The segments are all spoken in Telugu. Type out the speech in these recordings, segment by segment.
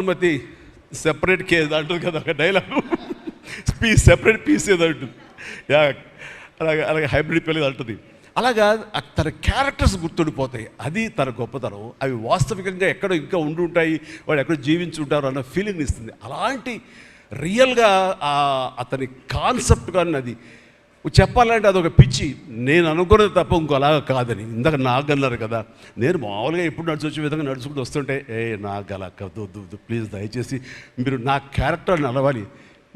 అనుమతి సెపరేట్ కేజ్ అంటుంది కదా ఒక డైలాగ్ పీస్ సెపరేట్ పీస్ ఏదో అంటుంది. యా అలాగే అలాగే హైబ్రిడ్ పిల్లలు అంటుంది. అలాగా తన క్యారెక్టర్స్ గుర్తుండిపోతాయి. అది తన గొప్పతనం. అవి వాస్తవికంగా ఎక్కడో ఇంకా ఉండి ఉంటాయి వాళ్ళు ఎక్కడో జీవించి ఉంటారు అన్న ఫీలింగ్ ఇస్తుంది. అలాంటి రియల్గా ఆ- అతని కాన్సెప్ట్ కానీ అది చెప్పాలంటే అదొక పిచ్చి. నేను అనుకున్నది తప్ప ఇంకోలాగా కాదని. ఇందాక నాకు అన్నారు కదా. నేను మామూలుగా ఎప్పుడు నడిచి వచ్చే విధంగా నడుచుకుంటూ వస్తుంటే ఏ నాకు అలా వద్దు ప్లీజ్ దయచేసి మీరు నా క్యారెక్టర్ నడవాలి.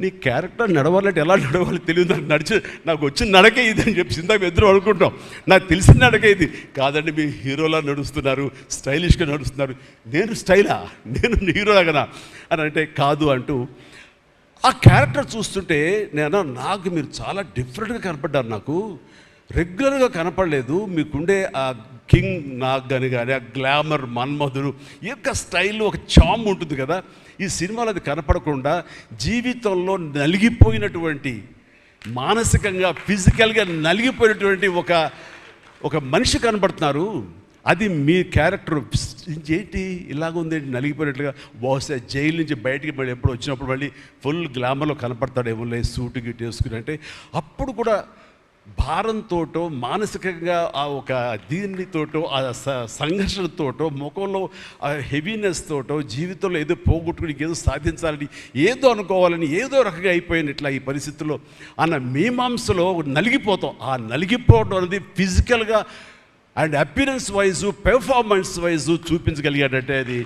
నీ క్యారెక్టర్ నడవాలంటే ఎలా నడవాలి తెలియదు. నాకు నడిచి నాకు వచ్చిన నడకే ఇది అని చెప్పి ఇందాక ఇద్దరు అనుకుంటాం నాకు తెలిసిన నడకే ఇది. కాదండి మీ హీరోలా నడుస్తున్నారు స్టైలిష్గా నడుస్తున్నారు. నేను స్టైలా? నేను హీరోలాగనా? అని అంటే కాదు అంటూ ఆ క్యారెక్టర్ చూస్తుంటే నేను నాకు మీరు చాలా డిఫరెంట్గా కనపడ్డారు నాకు. రెగ్యులర్గా కనపడలేదు. మీకుండే ఆ కింగ్ నాగ్ కానీ కానీ ఆ గ్లామర్ మన్మధుడు ఈ యొక్క స్టైల్ ఒక చామ్ ఉంటుంది కదా. ఈ సినిమాలో అది కనపడకుండా జీవితంలో నలిగిపోయినటువంటి మానసికంగా ఫిజికల్గా నలిగిపోయినటువంటి ఒక ఒక మనిషి కనబడుతున్నారు అది మీ క్యారెక్టర్ ఏంటి? ఇలాగుందేంటి నలిగిపోయినట్లుగా బహుశా జైలు నుంచి బయటికి మళ్ళీ ఎప్పుడు వచ్చినప్పుడు మళ్ళీ ఫుల్ గ్లామర్లో కనపడతాడేమో లే సూట్ గిట్ వేసుకుని అంటే అప్పుడు కూడా భారంతోటో మానసికంగా ఆ ఒక దీనితోటో ఆ స- సంఘర్షణతోటో ముఖంలో ఆ హెవీనెస్ తోటో జీవితంలో ఏదో పోగొట్టుకుని ఏదో సాధించాలని ఏదో అనుకోవాలని ఏదో రకంగా అయిపోయినట్ల ఈ పరిస్థితుల్లో అన్న మీమాంసలో నలిగిపోతాం. ఆ నలిగిపోవడం అనేది ఫిజికల్గా and appearance wise performance wise చూపించగలిగాడంటే అది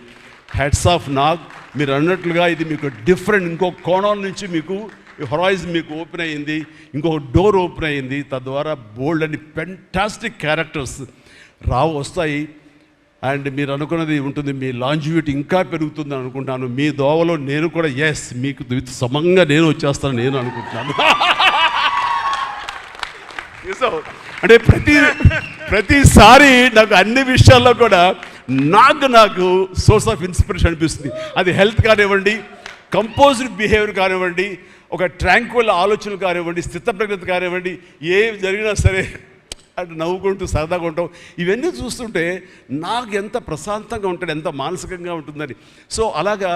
హెడ్స్ ఆఫ్ నాగ్. మీరు అన్నట్లుగా ఇది మీకు డిఫరెంట్ ఇంకో కోణం నుంచి మీకు హొరైజన్ మీకు ఓపెన్ అయ్యింది ఇంకొక డోర్ ఓపెన్ అయ్యింది తద్వారా బోల్డ్ అని ఫెంటాస్టిక్ క్యారెక్టర్స్ రావు వస్తాయి. అండ్ మీరు అనుకున్నది ఉంటుంది మీ లాంజివిటీ ఇంకా పెరుగుతుంది అనుకుంటాను. మీ దోవలో నేను కూడా ఎస్ మీకు విత్ సమంగా నేను వచ్చేస్తాను నేను అనుకుంటున్నాను. అంటే ప్రతి ప్రతిసారి నాకు అన్ని విషయాల్లో కూడా నాకు నాకు సోర్స్ ఆఫ్ ఇన్స్పిరేషన్ అనిపిస్తుంది. అది హెల్త్ కానివ్వండి కంపోజ్డ్ బిహేవియర్ కానివ్వండి ఒక ట్రాంక్వల్ ఆలోచనలు కానివ్వండి స్థిత ప్రజ్ఞత కానివ్వండి ఏం జరిగినా సరే అంటే నవ్వుకుంటూ సరదాగా ఉంటాం. ఇవన్నీ చూస్తుంటే నాకు ఎంత ప్రశాంతంగా ఉంటాడు ఎంత మానసికంగా ఉంటుందని. సో అలాగా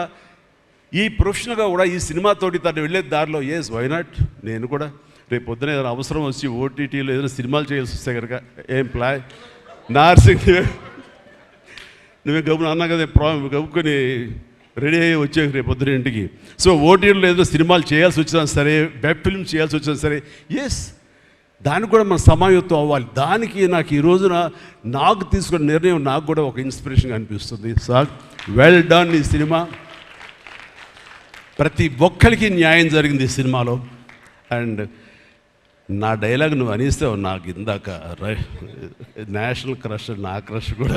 ఈ ప్రొఫెషనల్గా కూడా ఈ సినిమాతోటి తను వెళ్ళే దారిలో ఎస్ వై నాట్ నేను కూడా రేపు పొద్దున ఏదైనా అవసరం వచ్చి ఓటీటీలో ఏదైనా సినిమాలు చేయాల్సి వస్తే కనుక ఏం ప్లా నార్సింగ్ నువ్వే గబున అన్నా కదా ప్రా గబుకొని రెడీ అయ్యి వచ్చే రేపు పొద్దున ఇంటికి. సో ఓటీటీలో ఏదో సినిమాలు చేయాల్సి వచ్చినా సరే వెబ్ ఫిల్మ్ చేయాల్సి వచ్చినా సరే ఎస్ దానికి కూడా మన సమాయత్వం అవ్వాలి. దానికి నాకు ఈ రోజున నాకు తీసుకున్న నిర్ణయం నాకు కూడా ఒక ఇన్స్పిరేషన్ అనిపిస్తుంది. సార్ వెల్ డన్ ఈ సినిమా. ప్రతి ఒక్కరికి న్యాయం జరిగింది ఈ సినిమాలో. అండ్ నా డైలాగ్ నువ్వు అనిస్తావు నాకు ఇందాక రై- నేషనల్ క్రష్ నా క్రష్ కూడా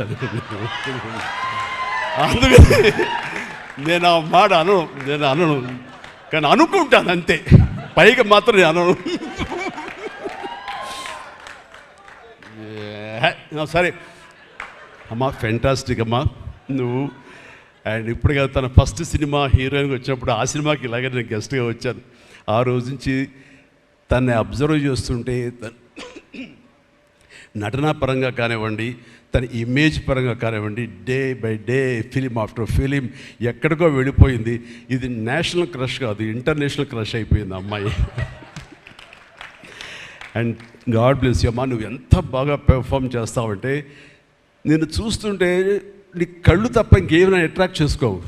అందుకని నేను ఆ మాట అను నేను అనను. కానీ అనుకుంటాను అంతే. పైకి మాత్రం నేను అనను. సరే. అమ్మా ఫెంటాస్టిక్ అమ్మా. నువ్వు అండ్ ఇప్పుడు కదా తన ఫస్ట్ సినిమా హీరోయిన్గా వచ్చినప్పుడు ఆ సినిమాకి ఇలాగే నేను గెస్ట్గా వచ్చాను. ఆ రోజు నుంచి తన్ని అబ్జర్వ్ చేస్తుంటే నటనా పరంగా కానివ్వండి తన ఇమేజ్ పరంగా కానివ్వండి day by day film after film ఎక్కడికో వెళ్ళిపోయింది. ఇది నేషనల్ క్రష్ కాదు ఇంటర్నేషనల్ క్రష్ అయిపోయింది అమ్మాయి. అండ్ గాడ్ బ్లెస్ అమ్మా నువ్వు ఎంత బాగా పెర్ఫామ్ చేస్తావంటే నేను చూస్తుంటే నీ కళ్ళు తప్ప ఇంకేమైనా అట్రాక్ట్ చేసుకోవు.